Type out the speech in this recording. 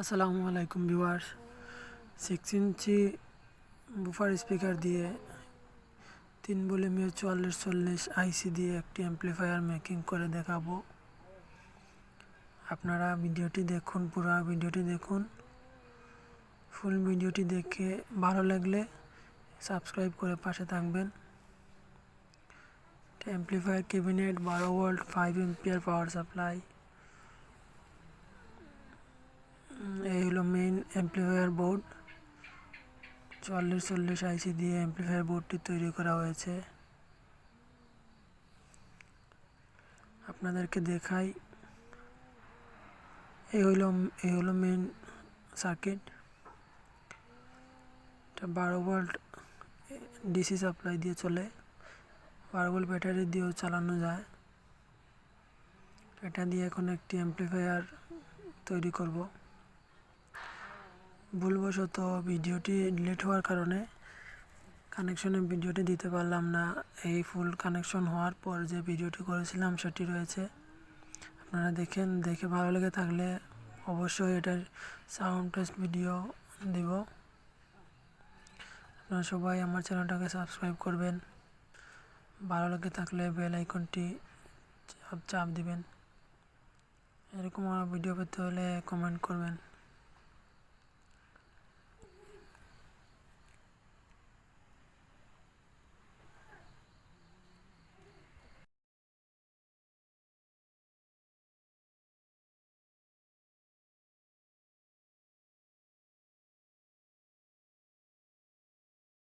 আসসালামু আলাইকুম viewers. Six inch woofer speaker দিয়ে তিন ভলিউমের চুয়াল্লিশ চল্লিশ আইসি দিয়ে একটি অ্যাম্প্লিফায়ার মেকিং করে দেখাবো। আপনারা ভিডিওটি দেখুন, পুরো ভিডিওটি দেখুন। ফুল ভিডিওটি দেখে ভালো লাগলে সাবস্ক্রাইব করে পাশে থাকবেন। অ্যাম্প্লিফায়ার ক্যাবিনেট বারো volt five ampere power supply এই হলো মেইন অ্যাম্প্লিফায়ার বোর্ড চুয়াল্লিশ চল্লিশ আইসি দিয়ে অ্যাম্প্লিফায়ার বোর্ডটি তৈরি করা হয়েছে। আপনাদেরকে দেখাই। এই হলো এই হলো মেইন সার্কিট এটা বারো ভোল্ট ডিসি সাপ্লাই দিয়ে চলে। বারো ভোল্ট ব্যাটারি দিয়েও চালানো যায়। এটা দিয়ে এখন একটি অ্যাম্প্লিফায়ার তৈরি করব। ভুলবশত ভিডিওটি ডিলিট হওয়ার কারণে কানেকশনে ভিডিওটি দিতে পারলাম না। এই ফুল কানেকশন হওয়ার পর যে ভিডিওটি করেছিলাম সেটি রয়েছে। আপনারা দেখেন, দেখে ভালো লেগে থাকলে অবশ্যই এটার সাউন্ড টেস্ট ভিডিও দিব। আপনারা সবাই আমার চ্যানেলটাকে সাবস্ক্রাইব করবেন। ভালো লেগে থাকলে বেল আইকনটি চাপ চাপ দিবেন। এরকম আমার ভিডিও পেতে হলে কমেন্ট করবেন।